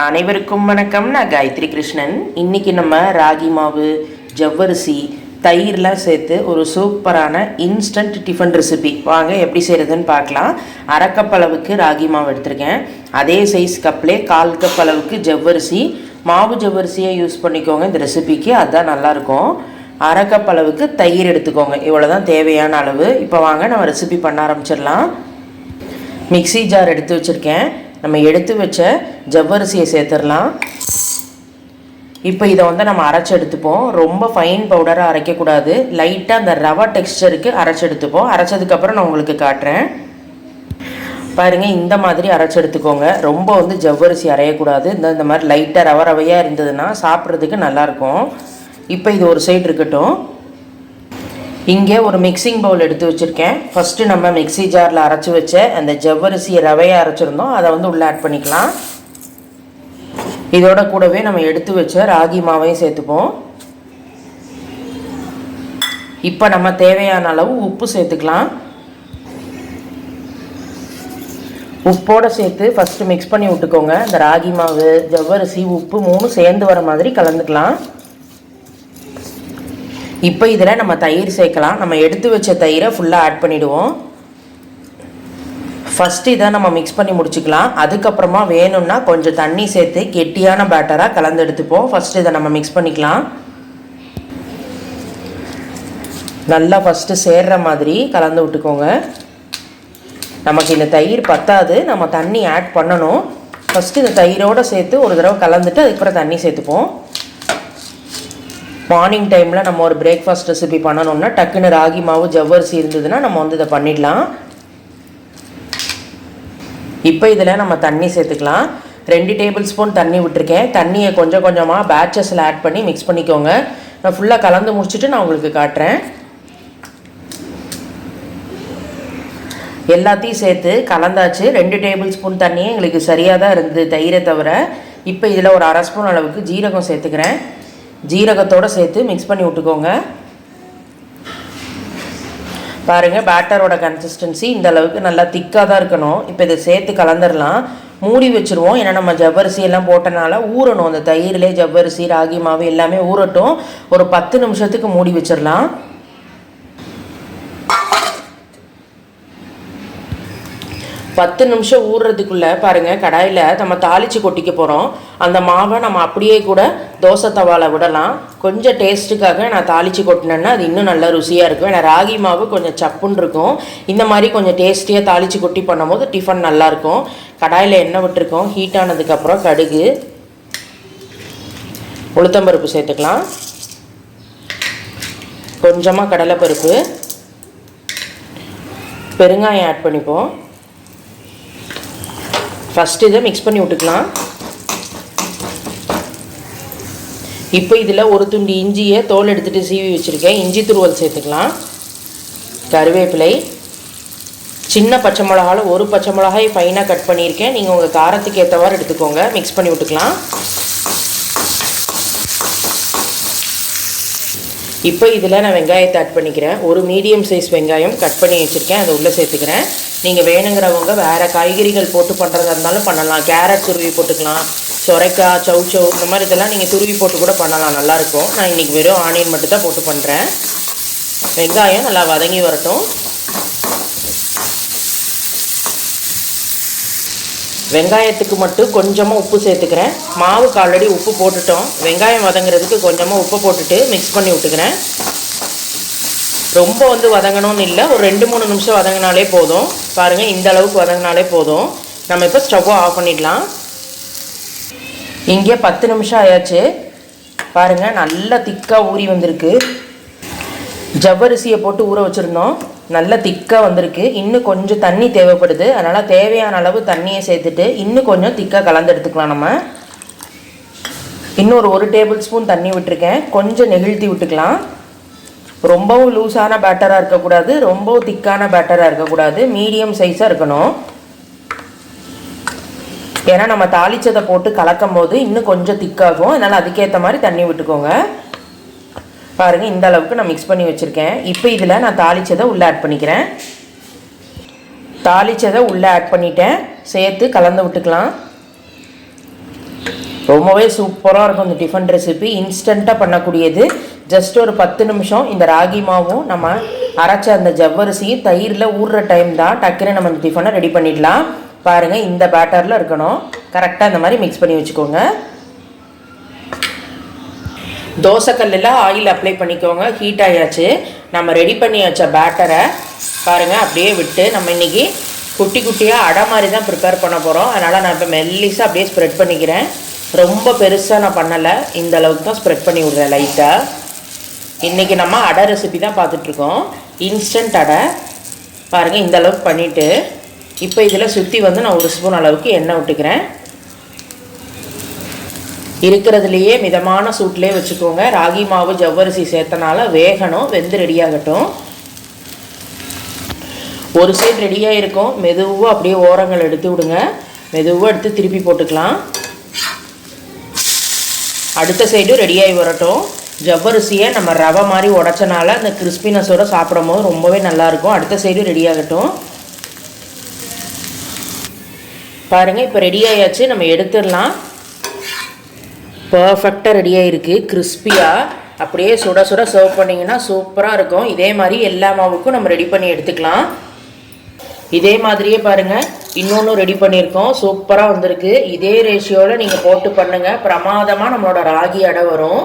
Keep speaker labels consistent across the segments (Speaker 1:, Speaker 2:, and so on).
Speaker 1: அனைவருக்கும் வணக்கம். நான் காயத்ரி கிருஷ்ணன். இன்றைக்கி நம்ம ராகி மாவு ஜவ்வரிசி தயிர்லாம் சேர்த்து ஒரு சூப்பரான இன்ஸ்டன்ட் டிஃபன் ரெசிபி வாங்க எப்படி செய்கிறதுன்னு பார்க்கலாம். அரை கப் அளவுக்கு ராகி மாவு எடுத்திருக்கேன். அதே சைஸ் கப்லே கால் கப் அளவுக்கு ஜவ்வரிசி. மாவு ஜவ்வரிசியை யூஸ் பண்ணிக்கோங்க இந்த ரெசிபிக்கு அதுதான் நல்லாயிருக்கும். அரை கப் அளவுக்கு தயிர் எடுத்துக்கோங்க. இவ்வளோ தான் தேவையான அளவு. இப்போ வாங்க நம்ம ரெசிபி பண்ண ஆரம்பிச்சிடலாம். மிக்ஸி ஜார் எடுத்து வச்சுருக்கேன். நம்ம எடுத்து வச்ச ஜவ்வரிசியை சேர்த்துடலாம். இப்போ இதை வந்து நம்ம அரைச்சி எடுத்துப்போம். ரொம்ப ஃபைன் பவுடராக அரைக்கக்கூடாது லைட்டாக அந்த ரவா டெக்ஸ்டருக்கு அரைச்சி எடுத்துப்போம். அரைச்சதுக்கப்புறம் நான் உங்களுக்கு காட்டுறேன். பாருங்கள் இந்த மாதிரி அரைச்சி எடுத்துக்கோங்க. ரொம்ப வந்து ஜவ்வரிசி அரையக்கூடாது. இந்த இந்த மாதிரி லைட்டாக ரவ ரவையாக இருந்ததுன்னா சாப்பிட்றதுக்கு நல்லாயிருக்கும் இப்போ இது ஒரு சைடு இருக்கட்டும். இங்கே ஒரு மிக்சிங் பவுல் எடுத்து வச்சுருக்கேன். ஃபஸ்ட்டு நம்ம மிக்ஸி ஜாரில் அரைச்சி வச்ச அந்த ஜவ்வரிசி ரவையை அரைச்சிருந்தோம். அதை வந்து உள்ளே ஆட் பண்ணிக்கலாம். இதோட கூடவே நம்ம எடுத்து வச்ச ராகி மாவையும் சேர்த்துப்போம். இப்போ நம்ம தேவையான அளவு உப்பு சேர்த்துக்கலாம். உப்போடு சேர்த்து ஃபஸ்ட்டு மிக்ஸ் பண்ணி விட்டுக்கோங்க. இந்த ராகி மாவு ஜவ்வரிசி உப்பு மூணு சேர்ந்து வர மாதிரி கலந்துக்கலாம். இப்போ இதில் நம்ம தயிர் சேர்க்கலாம். நம்ம எடுத்து வச்ச தயிரை ஃபுல்லாக ஆட் பண்ணிவிடுவோம் ஃபஸ்ட்டு இதை நம்ம மிக்ஸ் பண்ணி முடிச்சுக்கலாம். அதுக்கப்புறமா வேணும்னா கொஞ்சம் தண்ணி சேர்த்து கெட்டியான பேட்டராக கலந்து எடுத்துப்போம். ஃபஸ்ட்டு இதை நம்ம மிக்ஸ் பண்ணிக்கலாம். நல்லா ஃபஸ்ட்டு சேர்ற மாதிரி கலந்து விட்டுக்கோங்க. நமக்கு இந்த தயிர் பத்தாது. நம்ம தண்ணி ஆட் பண்ணணும். ஃபஸ்ட்டு இந்த தயிரோடு சேர்த்து ஒரு தடவை கலந்துட்டு அதுக்கப்புறம் தண்ணி சேர்த்துப்போம். மார்னிங் டைமில் நம்ம ஒரு பிரேக்ஃபாஸ்ட் ரெசிபி பண்ணணும்னா டக்குன்னு ராகி மாவு ஜவ்வரிசி இருந்ததுன்னா நம்ம வந்து இதை பண்ணிடலாம். இப்போ இதில் நம்ம தண்ணி சேர்த்துக்கலாம். ரெண்டு டேபிள் ஸ்பூன் தண்ணி விட்டுருக்கேன். தண்ணியை கொஞ்சம் கொஞ்சமாக பேட்சஸில் ஆட் பண்ணி மிக்ஸ் பண்ணிக்கோங்க. நான் ஃபுல்லாக கலந்து முடிச்சுட்டு நான் உங்களுக்கு காட்டுறேன். எல்லாத்தையும் சேர்த்து கலந்தாச்சு. ரெண்டு டேபிள் ஸ்பூன் தண்ணியே எங்களுக்கு சரியாக தான் இருந்தது தயிரை தவிர. இப்போ இதில் ஒரு அரை ஸ்பூன் அளவுக்கு ஜீரகம் சேர்த்துக்கிறேன். ஜீரகத்தோடு சேர்த்து மிக்ஸ் பண்ணி விட்டுக்கோங்க. பாருங்கள் பேட்டரோட கன்சிஸ்டன்சி இந்த அளவுக்கு நல்லா திக்காக தான் இருக்கணும். இப்போ இதை சேர்த்து கலந்துடலாம் மூடி வச்சுருவோம். ஏன்னா நம்ம ஜவ்வரிசி எல்லாம் போட்டனால ஊறணும். அந்த தயிர்லேயே ஜவ்வரிசி ராகி மாவு எல்லாமே ஊறட்டும். ஒரு பத்து நிமிஷத்துக்கு மூடி வச்சிடலாம் பத்து நிமிஷம் ஊறுறதுக்குள்ளே பாருங்கள் கடாயில் நம்ம தாளித்து கொட்டிக்க போகிறோம் அந்த மாவை நம்ம அப்படியே கூட தோசை தவாவில் விடலாம். கொஞ்சம் டேஸ்ட்டுக்காக நான் தாளித்து கொட்டினேன்னா அது இன்னும் நல்லா ருசியாக இருக்கும். ஏன்னா ராகி மாவு கொஞ்சம் சப்புன்னு இருக்கும். இந்த மாதிரி கொஞ்சம் டேஸ்டியாக தாளித்து கொட்டி பண்ணும்போது டிஃபன் நல்லாயிருக்கும் கடாயில் எண்ணெய் விட்டுருக்கோம். ஹீட் ஆனதுக்கப்புறம் கடுகு. உளுத்தம்பருப்பு சேர்த்துக்கலாம். கொஞ்சமாக கடலைப்பருப்பு. பெருங்காயம் ஆட் பண்ணிப்போம். ஃபஸ்ட்டு இதை மிக்ஸ் பண்ணி விட்டுக்கலாம். இப்போ இதில் ஒரு துண்டு இஞ்சியை தோல் எடுத்துகிட்டு சீவி வச்சுருக்கேன். இஞ்சி துருவல் சேர்த்துக்கலாம். கருவேப்பிலை. சின்ன பச்சை மிளகாவில் ஒரு பச்சை மிளகாய் ஃபைனாக கட் பண்ணியிருக்கேன். நீங்கள் உங்கள் காரத்துக்கு ஏற்றவாறு எடுத்துக்கோங்க. மிக்ஸ் பண்ணி விட்டுக்கலாம். இப்போ இதில் நான் வெங்காயத்தை ஆட் பண்ணிக்கிறேன். ஒரு மீடியம் சைஸ் வெங்காயம் கட் பண்ணி வச்சுருக்கேன். அதை உள்ளே சேர்த்துக்கிறேன். நீங்கள் வேணுங்கிறவங்க வேறு காய்கறிகள் போட்டு பண்ணுறதா இருந்தாலும் பண்ணலாம். கேரட் துருவி போட்டுக்கலாம். சொரைக்காய் சவு இந்த மாதிரி இதெல்லாம் நீங்கள் துருவி போட்டு கூட பண்ணலாம். நல்லாயிருக்கும். நான் இன்றைக்கி வெறும் ஆனியன் மட்டும் தான் போட்டு பண்ணுறேன் வெங்காயம் நல்லா வதங்கி வரட்டும். வெங்காயத்துக்கு மட்டும் கொஞ்சமாக உப்பு சேர்த்துக்கிறேன். மாவுக்கு ஆல்ரெடி உப்பு போட்டுட்டோம். வெங்காயம் வதங்குறதுக்கு கொஞ்சமாக உப்பு போட்டுட்டு மிக்ஸ் பண்ணி விட்டுக்கிறேன். ரொம்ப வந்து வதங்கணும்னு இல்லை. ஒரு ரெண்டு மூணு நிமிஷம் வதங்கினாலே போதும். பாருங்கள் இந்த அளவுக்கு வதங்கினாலே போதும். நம்ம இப்போ ஸ்டவ்வை ஆஃப் பண்ணிடலாம். இங்கே பத்து நிமிஷம் ஆயாச்சு. பாருங்கள் நல்லா திக்காக ஊறி வந்திருக்கு. ஜவ்வரிசியை போட்டு ஊற வச்சுருந்தோம். நல்லா திக்காக வந்திருக்கு. இன்னும் கொஞ்சம் தண்ணி தேவைப்படுது. அதனால் தேவையான அளவு தண்ணியை சேர்த்துட்டு இன்னும் கொஞ்சம் திக்காக கலந்து எடுத்துக்கலாம் நம்ம. இன்னொரு ஒரு டேபிள் ஸ்பூன் தண்ணி விட்டுருக்கேன். கொஞ்சம் நெகிழ்த்தி விட்டுக்கலாம். ரொம்பவும் லூஸான பேட்டராக இருக்கக்கூடாது. ரொம்பவும் திக்கான பேட்டராக இருக்கக்கூடாது. மீடியம் சைஸாக இருக்கணும். ஏன்னா நம்ம தாளிச்சதை போட்டு கலக்கும் போது இன்னும் கொஞ்சம் திக்காகும். அதனால் அதுக்கேற்ற மாதிரி தண்ணி விட்டுக்கோங்க. பாருங்கள் இந்த அளவுக்கு நான் மிக்ஸ் பண்ணி வச்சுருக்கேன். இப்போ இதில் நான் தாளிச்சதை உள்ளே ஆட் பண்ணிக்கிறேன். தாளிச்சதை உள்ளே ஆட் பண்ணிட்டேன். சேர்த்து கலந்து விட்டுக்கலாம். ரொம்பவே சூப்பராக இருக்கும் இந்த டிஃபன் ரெசிபி இன்ஸ்டண்ட்டாக பண்ணக்கூடியது. ஜஸ்ட் ஒரு பத்து நிமிஷம் இந்த ராகி மாவும் நம்ம அரைச்ச அந்த ஜவ்வரிசியும் தயிரில் ஊறுற டைம் தான் டக்குன்னு நம்ம இந்த டிஃபனை ரெடி பண்ணிடலாம். பாருங்கள் இந்த பேட்டரில் இருக்கணும். கரெக்டாக இந்த மாதிரி மிக்ஸ் பண்ணி வச்சுக்கோங்க. தோசைக்கல்லில் ஆயில் அப்ளை பண்ணிக்கோங்க. ஹீட் ஆயாச்சு. நம்ம ரெடி பண்ணி வச்ச பேட்டரை பாருங்கள் அப்படியே விட்டு நம்ம இன்றைக்கி குட்டி குட்டியாக அடை மாதிரி தான் ப்ரிப்பேர் பண்ண போகிறோம் அதனால் நான் இப்போ மெல்லிஸாக அப்படியே ஸ்ப்ரெட் பண்ணிக்கிறேன். ரொம்ப பெருசாக நான் பண்ணலை. இந்த அளவுக்கு தான் ஸ்ப்ரெட் பண்ணி விட்றேன் லைட்டாக இன்றைக்கி நம்ம அடை ரெசிபி தான் பார்த்துட்ருக்கோம் இன்ஸ்டன்ட் அடை. பாருங்கள் இந்த அளவுக்கு பண்ணிவிட்டு இப்போ இதில் சுற்றி வந்து நான் ஒரு ஸ்பூன் அளவுக்கு எண்ணெய் விட்டுக்கிறேன் இருக்கிறதுலையே மிதமான சூட்லேயே வச்சுக்கோங்க. ராகி மாவு ஜவ்வரிசி சேர்த்தனால வேகணும் வெந்து ரெடியாகட்டும் ஒரு சைடு ரெடியாக இருக்கும் மெதுவாக அப்படியே ஓரங்கள் எடுத்து விடுங்க. மெதுவாக எடுத்து திருப்பி போட்டுக்கலாம். அடுத்த சைடும் ரெடியாகி வரட்டும். ஜவ்வரிசியை நம்ம ரவை மாதிரி உடச்சனால அந்த கிறிஸ்பினஸோடு சாப்பிடும் போது ரொம்பவே நல்லாயிருக்கும் அடுத்த சைடும் ரெடியாகட்டும் பாருங்கள் இப்போ ரெடி ஆயாச்சு. நம்ம எடுத்துடலாம். பர்ஃபெக்டாக ரெடி ஆகிருக்கு கிறிஸ்பியாக அப்படியே சுட சுட சர்வ் பண்ணிங்கன்னா சூப்பராக இருக்கும். இதே மாதிரி எல்லா மாவுக்கும் நம்ம ரெடி பண்ணி எடுத்துக்கலாம். இதே மாதிரியே பாருங்கள் இன்னொன்று ரெடி பண்ணியிருக்கோம். சூப்பராக வந்திருக்கு. இதே ரேஷியோவில் நீங்கள் போட்டு பண்ணுங்கள் பிரமாதமாக நம்மளோட ராகி அடை வரும்.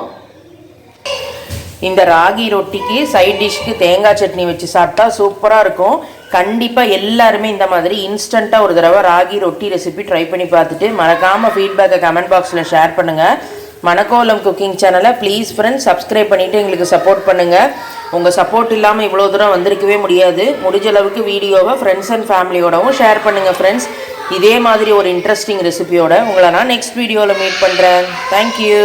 Speaker 1: இந்த ராகி ரொட்டிக்கு சைட் டிஷ்க்கு தேங்காய் சட்னி வச்சு சாப்பிட்டா சூப்பராக இருக்கும். கண்டிப்பாக எல்லாருமே இந்த மாதிரி இன்ஸ்டண்ட்டாக ஒரு தடவை ராகி ரொட்டி ரெசிபி ட்ரை பண்ணி பார்த்துட்டு மறக்காமல் ஃபீட்பேக்கை கமெண்ட் பாக்ஸில் ஷேர் பண்ணுங்கள் மணக்கோலம் குக்கிங் சேனலை ப்ளீஸ் ஃப்ரெண்ட்ஸ் சப்ஸ்கிரைப் பண்ணிவிட்டு எங்களுக்கு சப்போர்ட் பண்ணுங்கள் உங்கள் சப்போர்ட் இல்லாமல் இவ்வளோ தூரம் வந்திருக்கவே முடியாது. முடிஞ்ச அளவுக்கு வீடியோவை ஃப்ரெண்ட்ஸ் அண்ட் ஃபேமிலியோடவும் ஷேர் பண்ணுங்கள் ஃப்ரெண்ட்ஸ் இதே மாதிரி ஒரு இன்ட்ரெஸ்டிங் ரெசிபியோட உங்களை நான் நெக்ஸ்ட் வீடியோவில் மீட் பண்ணுறேன் தேங்க்யூ